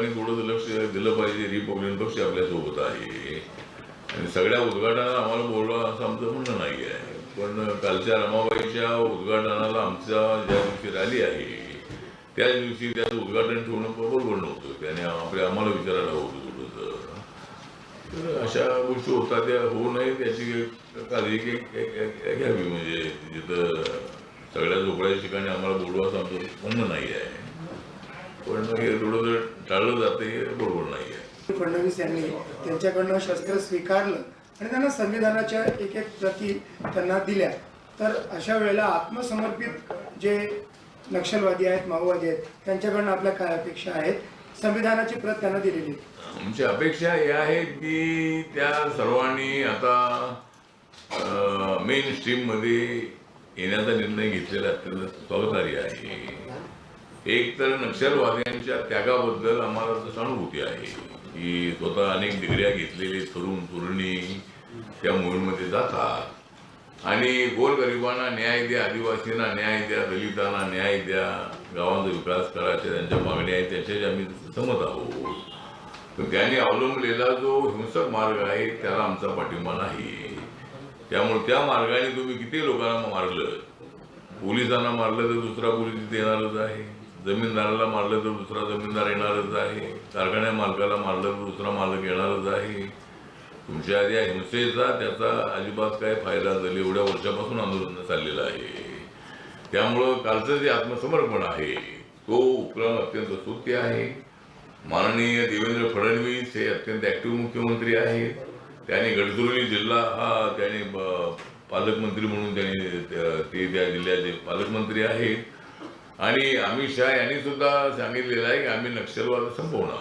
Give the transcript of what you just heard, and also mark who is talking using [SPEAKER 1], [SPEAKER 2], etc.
[SPEAKER 1] आणि थोडं लक्ष दिलं पाहिजे रिपब्लिकन पक्ष आपल्यासोबत आहे? आणि सगळ्या उद्घाटनाला आम्हाला बोलवा असं आमचं म्हणणं नाही आहे. पण कालच्या रमाबाईच्या उद्घाटनाला आमच्या ज्या दिवशी रॅली आहे त्याच दिवशी त्याचं उद्घाटन ठेवणं बरोबर नव्हतं. त्याने आपल्या आम्हाला विचारायला होतं थोडंसं. तर अशा गोष्टी होतात त्या होऊ नये त्याची काळजी घ्यावी म्हणजे. जिथं सगळ्या झोपड्याच्या ठिकाणी आम्हाला बोलवा असं आमचं म्हणणं नाही आहे. पण हे थोडं टाळलं जातं हे बरोबर नाही आहे
[SPEAKER 2] फडणवीस यांनी त्यांच्याकडनं शस्त्र स्वीकारलं आणि त्यांना संविधानाच्या एक एक प्रती त्यांना दिल्या. तर अशा वेळेला आत्मसमर्पित जे नक्षलवादी आहेत माओवादी आहेत त्यांच्याकडनं आपल्या काय अपेक्षा आहेत? संविधानाची प्रत त्यांना दिलेली.
[SPEAKER 1] आमची अपेक्षा ही आहे की त्या सर्वांनी आता मेन स्ट्रीममध्ये येण्याचा निर्णय घेतलेला अत्यंत स्वागतार्ह आहे. एक तर नक्षलवाद्यांच्या त्यागाबद्दल आम्हाला सहानुभूती आहे की स्वतः अनेक डिग्र्या घेतलेले तरुण तरुणी त्या मोहीममध्ये जातात. आणि गोरगरिबांना न्याय द्या आदिवासींना न्याय द्या दलितांना न्याय द्या गावांचा विकास करायचा त्यांच्या मागण्या आहेत त्याच्याशी आम्ही सहमत आहोत. तर त्याने अवलंबलेला जो हिंसक मार्ग आहे त्याला आमचा पाठिंबा नाही. त्यामुळे त्या मार्गाने तुम्ही किती लोकांना मारलं? पोलिसांना मारलं तर दुसरा पोलीस तिथे येणारच आहे. जमीनदाराला मारलं तर दुसरा जमीनदार येणारच आहे. कारखान्या मालकाला मारलं तर दुसरा मालक येणारच आहे. तुमच्या या हिंसेचा त्याचा अजिबात काय फायदा झाला एवढ्या वर्षापासून आंदोलन चाललेलं आहे. त्यामुळं कालचं जे आत्मसमर्पण आहे तो उपक्रम अत्यंत स्तुत्य आहे. माननीय देवेंद्र फडणवीस हे अत्यंत ऍक्टिव्ह मुख्यमंत्री आहेत. त्यांनी गडचिरोली जिल्हा हा त्याने पालकमंत्री म्हणून त्यांनी त्या- ते त्या जिल्ह्याचे पालकमंत्री आहेत. आणि अमित शहा यांनी सुद्धा सांगितलेलं आहे की आम्ही नक्षलवाद संपवणार.